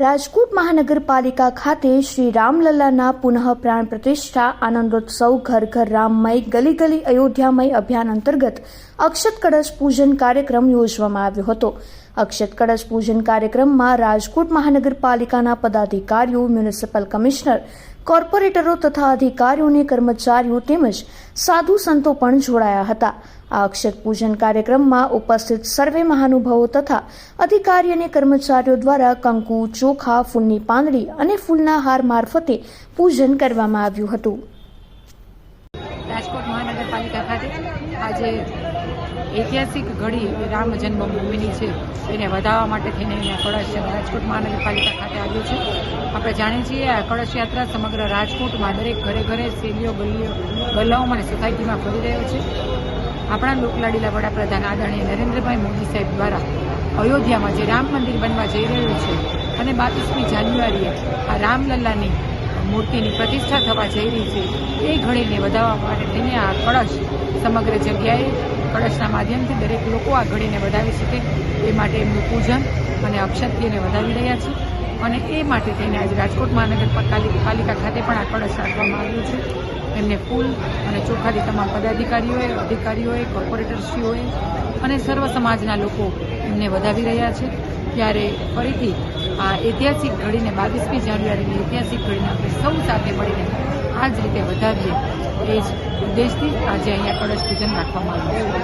રાજકોટ મહાનગરપાલિકા ખાતે શ્રી રામલલ્લાના પુનઃ પ્રાણ પ્રતિષ્ઠા, આનંદોત્સવ, ઘર ઘર રામમય, ગલી ગલી અયોધ્યામય અભિયાન અંતર્ગત અક્ષત કળશ પૂજન કાર્યક્રમ યોજવામાં આવ્યો હતો. અક્ષત કળશ પૂજન કાર્યક્રમમાં રાજકોટ મહાનગરપાલિકાના પદાધિકારીઓ, મ્યુનિસિપલ કમિશનર કોર્પોરેટરો તથા અધિકારીઓ અને કર્મચારીઓ તેમજ સાધુ સંતો પણ જોડાયા હતા. આ અક્ષર પૂજન કાર્યક્રમમાં ઉપસ્થિત સર્વે મહાનુભાવો તથા અધિકારી અને કર્મચારીઓ દ્વારા કંકુ, ચોખા, ફૂલની પાંદડી અને ફૂલના હાર મારફતે પૂજન કરવામાં આવ્યું હતું. રાજકોટ મહાનગરપાલિકા ખાતે આજે ઐતિહાસિક ઘડી રામ જન્મભૂમિની છે. એને વધારવા માટે થઈને અહીંયા કળશ રાજકોટ મહાનગરપાલિકા ખાતે આવ્યું છે. આપણે જાણીએ છીએ આ કળશ યાત્રા સમગ્ર રાજકોટમાં દરેક ઘરે ઘરે શેરીઓ, ગલીઓ, ગલ્લાઓમાં અને સોસાયટીમાં ફરી રહ્યો છે. આપણા લોકલાડીલા વડાપ્રધાન આદરણીય નરેન્દ્રભાઈ મોદી સાહેબ દ્વારા અયોધ્યામાં જે રામ મંદિર બનવા જઈ રહ્યું છે અને બાવીસમી જાન્યુઆરીએ આ રામલલ્લાની મૂર્તિની પ્રતિષ્ઠા થવા જઈ રહી છે. એ ઘડીને વધારવા માટે લઈને આ કળશ સમગ્ર જગ્યાએ કળશના માધ્યમથી દરેક લોકો આ ઘડીને વધાવી શકે. એ માટે એમનું પૂજન અને અક્ષતીયને વધાવી રહ્યા છે. અને એ માટે થઈને આજે રાજકોટ મહાનગરપાલિકા ખાતે પણ આ કળશ રાખવામાં આવ્યું છે. એમને ફૂલ અને ચોખાથી તમામ પદાધિકારીઓએ, અધિકારીઓએ, કોર્પોરેટરશ્રીઓએ અને સર્વ સમાજના લોકો એમને વધાવી રહ્યા છે. ત્યારે ફરીથી આ ઐતિહાસિક ઘડીને બાવીસમી જાન્યુઆરીની ઐતિહાસિક ઘડીને આપણે સૌ સાથે મળીને આ જ રીતે વધારીએ એ જ ઉદ્દેશથી આજે અહીંયા કળશ પૂજન રાખવામાં આવ્યું છે.